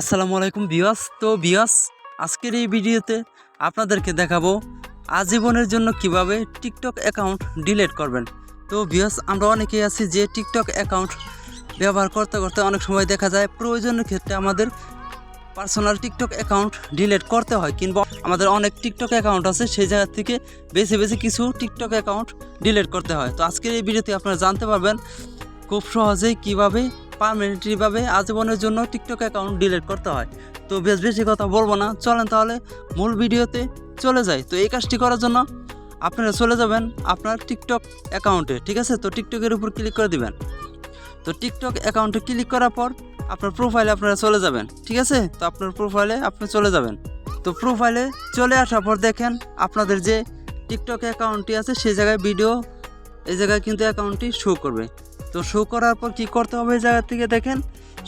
আসসালামু আলাইকুম বিয়াস তো বিয়াস আজকের এই ভিডিওতে আপনাদেরকে দেখাবো আজীবনের জন্য কীভাবে টিকটক অ্যাকাউন্ট ডিলেট করবেন। তো বিয়াস আমরা অনেকেই আছি যে টিকটক অ্যাকাউন্ট ব্যবহার করতে করতে অনেক সময় দেখা যায় প্রয়োজনের ক্ষেত্রে আমাদের পার্সোনাল টিকটক অ্যাকাউন্ট ডিলেট করতে হয় কিংবা আমাদের অনেক টিকটক অ্যাকাউন্ট আছে সেই জায়গা থেকে বেছে বেছে কিছু টিকটক অ্যাকাউন্ট ডিলেট করতে হয়। তো আজকের এই ভিডিওতে আপনারা জানতে পারবেন খুব সহজেই কীভাবে পারমানেন্টলিভাবে আজীবনের জন্য টিকটক অ্যাকাউন্ট ডিলিট করতে হয়। তো বেশ বেশি কথা বলব না, চলেন তাহলে মূল ভিডিওতে চলে যাই। তো এই কাজটি করার জন্য আপনারা চলে যাবেন আপনার টিকটক অ্যাকাউন্টে ঠিক আছে? তো টিকটকের উপর ক্লিক করে দিবেন। তো টিকটক অ্যাকাউন্টে ক্লিক করার পর আপনার প্রোফাইলে আপনারা চলে যাবেন, ঠিক আছে? তো আপনার প্রোফাইলে আপনি চলে যাবেন। তো প্রোফাইলে চলে আসার পর দেখেন আপনাদের যে টিকটক অ্যাকাউন্টটি আছে সেই জায়গায় ভিডিও এই জায়গায় কিন্তু অ্যাকাউন্টটি শো করবে। তো শো করার পর কি করতে হবে জায়গা থেকে দেখেন?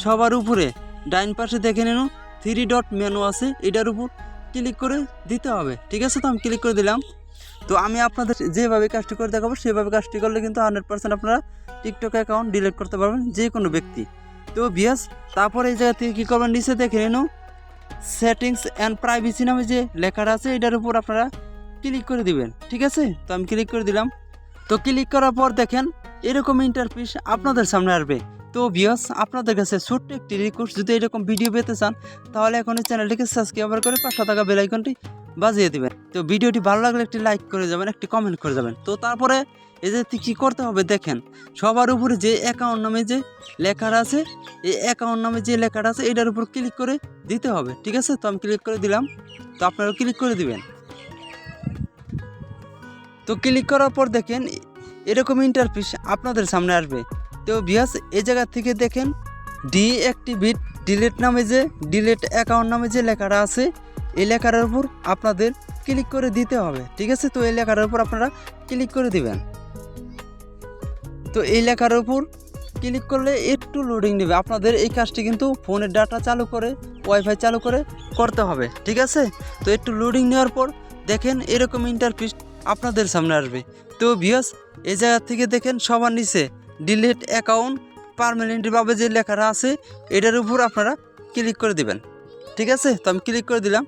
সবার উপরে, ডাইন পাশে দেখে নিন থ্রি ডট মেনু আছে, এটার উপর ক্লিক করে দিতে হবে, ঠিক আছে? তো আমি ক্লিক করে দিলাম। তো আমি আপনাদের যেভাবে কাজটি করে দেখাবো, সেভাবে কাজটি করলে কিন্তু হান্ড্রেড পার্সেন্ট আপনারা টিকটক অ্যাকাউন্ট ডিলিট করতে পারবেন যে কোনো ব্যক্তি। তো বিয়াস তারপরে এই জায়গা থেকে কী করবেন? নিচে দেখে নিন সেটিংস অ্যান্ড প্রাইভেসি নামে যে লেখাটা আছে, এটার উপর আপনারা ক্লিক করে দিবেন, ঠিক আছে? তো আমি ক্লিক করে দিলাম। তো ক্লিক করার পর দেখেন এরকম ইন্টারফেস আপনাদের সামনে আসবে। তো ভিওস আপনাদের কাছে ছোট্ট একটি রিকোয়েস্ট যদি এরকম ভিডিও পেতে চান, তাহলে এখন এই চ্যানেলটিকে সাবস্ক্রাইব করে পাঁচশো টাকা বেল আইকনটি বাজিয়ে দেবেন। তো ভিডিওটি ভালো লাগলে একটি লাইক করে যাবেন, একটি কমেন্ট করে যাবেন। তো তারপরে এই যে কী করতে হবে দেখেন, সবার উপরে যে অ্যাকাউন্ট নামে যে লেখাটা আছে, এই অ্যাকাউন্ট নামে যে লেখাটা আছে, এটার উপর ক্লিক করে দিতে হবে, ঠিক আছে? তো আমি ক্লিক করে দিলাম, তো আপনারাও ক্লিক করে দিবেন। তো ক্লিক করার পর দেখেন এরকম ইন্টারফেস আপনাদের সামনে আসবে। তো বিয়াস এই জায়গা থেকে দেখেন ডিঅ্যাক্টিভেট ডিলেট নামে যে ডিলেট অ্যাকাউন্ট নামে যে লেখাটা আছে, এই লেখাটার উপর আপনাদের ক্লিক করে দিতে হবে। ঠিক আছে? তো এই লেখাটার উপর আপনারা ক্লিক করে দিবেন। তো এই লেখার উপর ক্লিক করলে একটু লোডিং নেবে। আপনাদের এই কাজটি কিন্তু ফোনের ডাটা চালু করে ওয়াইফাই চালু করে করতে হবে। ঠিক আছে? তো একটু লোডিং নেওয়ার পর দেখেন এরকম ইন্টারফেস আপনাদের সামনে আসবে। তো ভিয়াস এই জায়গা থেকে দেখেন সবার নিচে ডিলিট অ্যাকাউন্ট পারমানেন্টভাবে যে লেখাটা আছে, এটার উপর আপনারা ক্লিক করে দিবেন। ঠিক আছে? তো আমি ক্লিক করে দিলাম।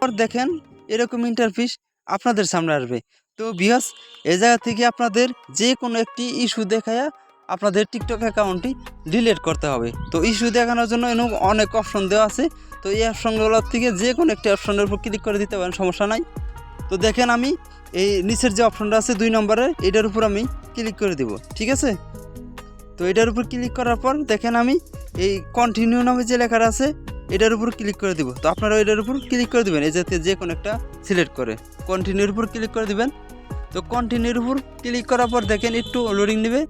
পর দেখেন এরকম ইন্টারফেস আপনাদের সামনে আসবে। তো ভিয়াস এই জায়গা থেকে আপনাদের যে কোনো একটি ইস্যু দেখায়া আপনাদের টিকটক অ্যাকাউন্টটি ডিলিট করতে হবে। তো ইস্যু দেখানোর জন্য এনে অনেক অপশন দেওয়া আছে। তো এই অপশনগুলোর থেকে যে কোনো একটি অপশনের উপর ক্লিক করে দিতে পারেন, সমস্যা নাই। তো দেখেন আমি এই নিচের যে অপশনটা আছে দুই নম্বরের, এটার উপর আমি ক্লিক করে দিব, ঠিক আছে? তো এটার উপর ক্লিক করার পর দেখেন আমি এই কন্টিনিউ নামে যে লেখাটা আছে, এটার উপর ক্লিক করে দিব। তো আপনারা এটার উপর ক্লিক করে দেবেন, এই যাতে যে কোনো একটা সিলেক্ট করে। কন্টিনিউর উপর ক্লিক করে দিবেন। তো কন্টিনিউর উপর ক্লিক করার পর দেখেন একটু লোডিং নেবে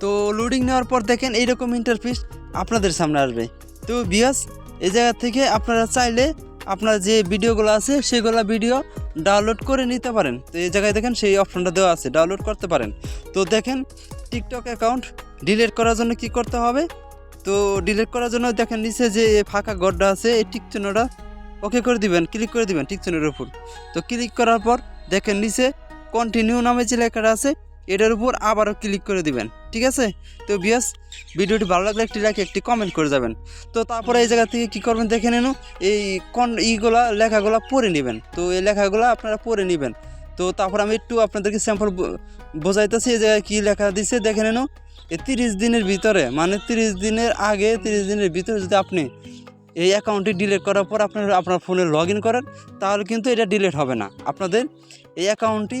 তো লোডিং নেওয়ার পর দেখেন এইরকম ইন্টারফেস আপনাদের সামনে আসবে। তো বিয়াস এই জায়গা থেকে আপনারা চাইলে আপনার যে ভিডিওগুলো আছে সেগুলো ভিডিও ডাউনলোড করে নিতে পারেন। তো এই জায়গায় দেখেন সেই অপশনটা দেওয়া আছে, ডাউনলোড করতে পারেন। তো দেখেন টিকটক অ্যাকাউন্ট ডিলিট করার জন্য কি করতে হবে? তো ডিলিট করার জন্য দেখেন নিচে যে ফাঁকা গড্ডা আছে, এই টিক চিহ্নটা ওকে করে দিবেন ক্লিক করে দিবেন টিক চিহ্নের উপর। তো ক্লিক করার পর দেখেন নিচে কন্টিনিউ নামে যে লেখাটা আছে এটার উপর আবারও ক্লিক করে দিবেন, ঠিক আছে? তো বিয়াস ভিডিওটি ভালো লাগলে একটি লাইক একটি কমেন্ট করে যাবেন। তো তারপরে এই জায়গা থেকে কী করবেন দেখে নেন, এই কন ইগুলা লেখাগুলো পড়ে নেবেন। তো এই লেখাগুলো আপনারা পড়ে নেবেন। তো তারপর আমি একটু আপনাদেরকে স্যাম্পল বোঝাইতেছি এই জায়গায় কী লেখা দিছে, দেখে নেন। এই তিরিশ দিনের ভিতরে মানে তিরিশ দিনের আগে, তিরিশ দিনের ভিতরে যদি আপনি এই অ্যাকাউন্টটি ডিলিট করার পর আপনার আপনার ফোনে লগ ইন করেন, তাহলে কিন্তু এটা ডিলিট হবে না। আপনাদের এই অ্যাকাউন্টটি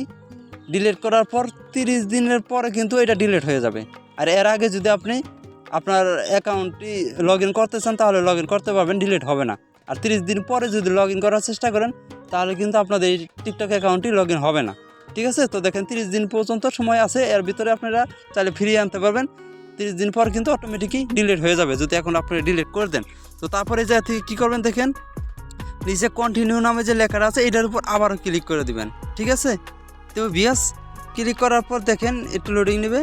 ডিলিট করার পর তিরিশ দিনের পরে কিন্তু এটা ডিলিট হয়ে যাবে। আর এর আগে যদি আপনি আপনার অ্যাকাউন্টটি লগ ইন করতে চান, তাহলে লগ ইন করতে পারবেন ডিলিট হবে না। আর তিরিশ দিন পরে যদি লগ ইন করার চেষ্টা করেন, তাহলে কিন্তু আপনাদের এই টিকটক অ্যাকাউন্টটি লগ ইন হবে না। ঠিক আছে? তো দেখেন, তিরিশ দিন পর্যন্ত সময় আছে, এর ভিতরে আপনারা চাইলে ফিরিয়ে আনতে পারবেন। তিরিশ দিন পর কিন্তু অটোমেটিকই ডিলিট হয়ে যাবে, যদি এখন আপনি ডিলিট করে দেন। তো তারপরে যা কী করবেন দেখেন, নিচে কন্টিনিউ নামে যে লেখাটা আছে, এটার উপর আবারও ক্লিক করে দিবেন। ঠিক আছে? তো বিয়াস ক্লিক করার পর দেখেন একটু লোডিং নেবে।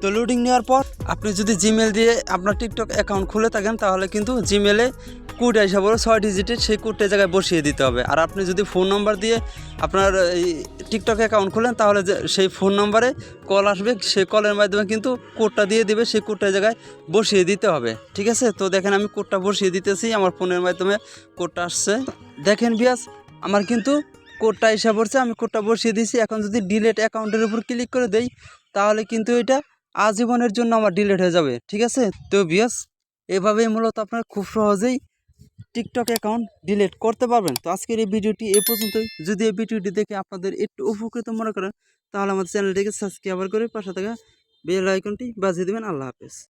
তো লোডিং নেওয়ার পর আপনি যদি জিমেল দিয়ে আপনার টিকটক অ্যাকাউন্ট খুলে থাকেন, তাহলে কিন্তু জিমেলে কোড হিসাব করে ছয় ডিজিটের সেই কোডটা জায়গায় বসিয়ে দিতে হবে। আর আপনি যদি ফোন নাম্বার দিয়ে আপনার এই টিকটক অ্যাকাউন্ট খোলেন, তাহলে সেই ফোন নাম্বারে কল আসবে, সেই কলের মাধ্যমে কিন্তু কোডটা দিয়ে দিবে, সেই কোডটা জায়গায় বসিয়ে দিতে হবে। ঠিক আছে? তো দেখেন আমি কোডটা বসিয়ে দিতেছি, আমার ফোনের মাধ্যমে কোডটা আসছে। দেখেন বিয়াস আমার কিন্তু কোডটা এসে পড়ছে, আমি কোডটা বসিয়ে দিয়েছি। এখন যদি ডিলেট অ্যাকাউন্টের উপর ক্লিক করে দেই, তাহলে কিন্তু এটা আজীবনের জন্য আমার ডিলেট হয়ে যাবে, ঠিক আছে? তো বিয়াস এভাবেই মূলত আপনারা খুব সহজেই টিকটক অ্যাকাউন্ট ডিলিট করতে পারবেন। তো আজকের এই ভিডিওটি এ পর্যন্তই। যদি এই ভিডিওটি দেখে আপনাদের একটু উপকৃত মনে করেন, তাহলে আমাদের চ্যানেলটিকে সাবস্ক্রাইব করে পাশে থাকা বেল আইকনটি বাজিয়ে দেবেন। আল্লাহ হাফেজ।